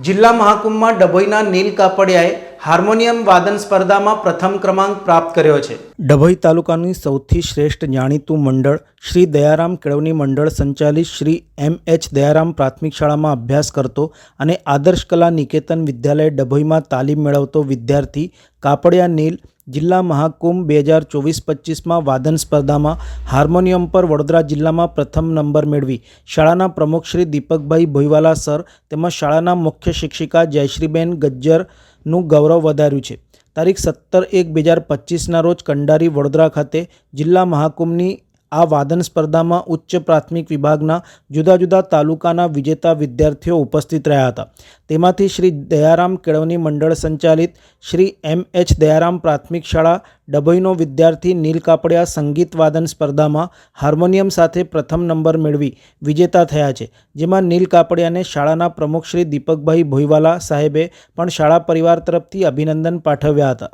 જિલ્લા મહાકુંભમાં ડભોઈના નીલ કાપડિયાએ હાર્મોનિયમ વાદન સ્પર્ધામાં પ્રથમ ક્રમાંક પ્રાપ્ત કર્યો છે. ડભોઈ તાલુકાની સૌથી શ્રેષ્ઠ જાણીતું મંડળ શ્રી દયારામ કેળવણી મંડળ સંચાલિત શ્રી એમ એચ દયારામ પ્રાથમિક શાળામાં અભ્યાસ કરતો અને આદર્શ કલા નિકેતન વિદ્યાલય ડભોઈમાં તાલીમ મેળવતો વિદ્યાર્થી કાપડિયા નીલ જિલ્લા મહાકુંભ બે હજાર ચોવીસ પચીસમાં વાદન સ્પર્ધામાં હાર્મોનિયમ પર વડોદરા જિલ્લામાં પ્રથમ નંબર મેળવી. શાળાના પ્રમુખ શ્રી દીપકભાઈ ભોઈવાલા સર તેમજ શાળાના મુખ્ય શિક્ષિકા જયશ્રીબેન ગજ્જરનું ગૌરવ વધાર્યું છે. તારીખ સત્તર એક બે હજાર પચીસના રોજ કંડારી વડોદરા ખાતે જિલ્લા મહાકુંભની આ વાદન સ્પર્ધામાં ઉચ્ચ પ્રાથમિક વિભાગના જુદા જુદા તાલુકાના વિજેતા વિદ્યાર્થીઓ ઉપસ્થિત રહ્યા હતા. તેમાંથી શ્રી દયારામ કેળવણી મંડળ સંચાલિત શ્રી એમ એચ દયારામ પ્રાથમિક શાળા, ડભોઈનો વિદ્યાર્થી નીલ કાપડિયા સંગીત વાદન સ્પર્ધામાં હાર્મોનિયમ સાથે પ્રથમ નંબર મેળવી વિજેતા થયા છે. જેમાં નીલ કાપડિયાને શાળાના પ્રમુખ શ્રી દીપકભાઈ ભોઈવાલા સાહેબે પણ શાળા પરિવાર તરફથી અભિનંદન પાઠવ્યા હતા.